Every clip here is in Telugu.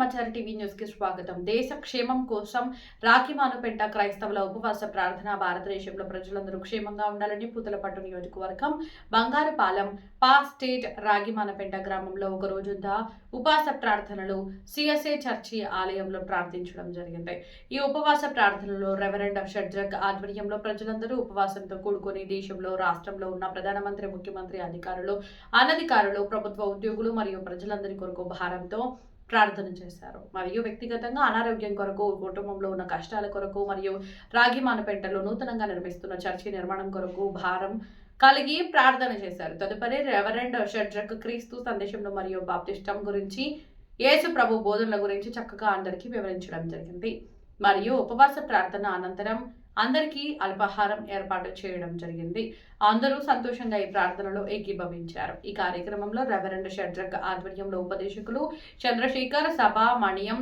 కి స్వాగతం. దేశ క్షేమం కోసం రాఖీమానుపెంట క్రైస్తవుల ఉపవాస ప్రార్థన భారతదేశంలో ప్రజలందరూ క్షేమంగా ఉండాలని పూతలపట్టు నియోజకవర్గం బంగారుపాలెం పా స్టేట్ రాగిమానపేట గ్రామంలో ఒక రోజుందా ఉపవాస ప్రార్థనలు సిఎస్ఏ చర్చి ఆలయంలో ప్రార్థించడం జరిగింది. ఈ ఉపవాస ప్రార్థనలో రెవరెండ్ షడ్జక్ ఆధ్వర్యంలో ప్రజలందరూ ఉపవాసంతో కూడుకొని దేశంలో రాష్ట్రంలో ఉన్న ప్రధానమంత్రి ముఖ్యమంత్రి అధికారులు అనధికారులు ప్రభుత్వ ఉద్యోగులు మరియు ప్రజలందరి కొరకు భారంతో ప్రార్థన చేశారు. మరియు వ్యక్తిగతంగా అనారోగ్యం కొరకు కుటుంబంలో ఉన్న కష్టాల కొరకు మరియు రాగిమానపేటలో నూతనంగా నిర్మిస్తున్న చర్చి నిర్మాణం కొరకు భారం కలిగి ప్రార్థన చేశారు. తదుపరి రెవరెండ్ షడ్రక్ క్రీస్తు సందేశంలో మరియు బాప్తిష్టం గురించి యేసు ప్రభు బోధనల గురించి చక్కగా అందరికీ వివరించడం జరిగింది. మరియు ఉపవాస ప్రార్థన అనంతరం అందరికీ అల్పాహారం ఏర్పాటు చేయడం జరిగింది. అందరూ సంతోషంగా ఈ ప్రార్థనలో ఏకీభవించారు. ఈ కార్యక్రమంలో రెవరెండ్ షడ్రక్ ఆధ్వర్యంలో ఉపదేశకులు చంద్రశేఖర్ సభా మణియం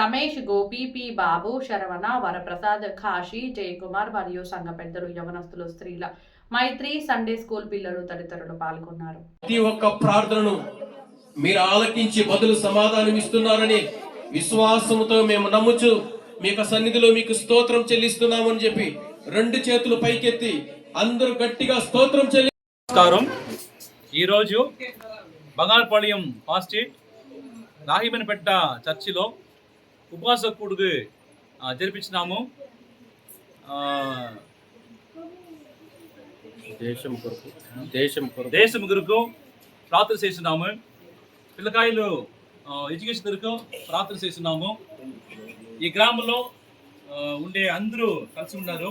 రమేష్ గోపి పి. బాబు శరవణ వరప్రసాద్ కాశీ జయకుమార్ మరియు సంఘ పెద్దలు యవనస్తులు స్త్రీల మైత్రి సండే స్కూల్ పిల్లలు తదితరులు పాల్గొన్నారు. ప్రతి ఒక్క ప్రార్థనను మీరు ఆలకించి బదులు సమాధానం ఇస్తున్నారని విశ్వాసముతో మేము నమ్ముచు మీకు సన్నిధిలో మీకు స్తోత్రం చెల్లిస్తున్నామని చెప్పి రెండు చేతులు పైకెత్తి అందరూ గట్టిగా స్తోత్రం చెల్లి నమస్కారం. ఈరోజు బంగాళపాళ్యం హాస్టేట్ రాహిమనిపెట్ట చర్చిలో ఆ, జరిపించినాము. ఆ, దేశం కొరకు దేశం కొరకు. దేశం కొరకు ప్రార్థన చేస్తున్నాము. పిల్లకాయలు ఎడ్యుకేషన్ కొరకు ప్రార్థన చేస్తున్నాము. ఈ గ్రామంలో ఉండే అందరూ కలిసి ఉన్నారు.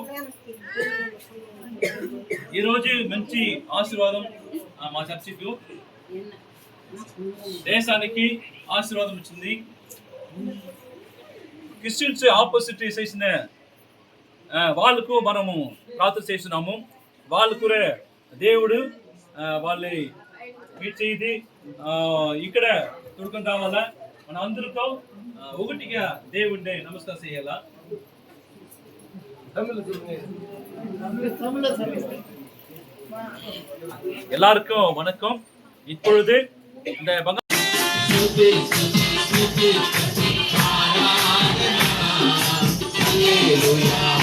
ఈరోజు మంచి ఆశీర్వాదం మా చర్చికు. దేశానికి ఆశీర్వాదం వచ్చింది. క్రిస్టియన్స్ ఆపోజిట్ చేసిన వాళ్ళకు మనము ప్రార్థన చేస్తున్నాము. వాళ్ళకు కూడా దేవుడు ఆ, మీ మీట్ ఇక్కడ తొడుకొని రావాలా? మన అందరితో ఆ, ఒకటిగా దేవుడిని నమస్కారం చేయాలా எல்லாருக்கும் வணக்கம் இப்பொழுது இந்த பங்க స్తోత్రం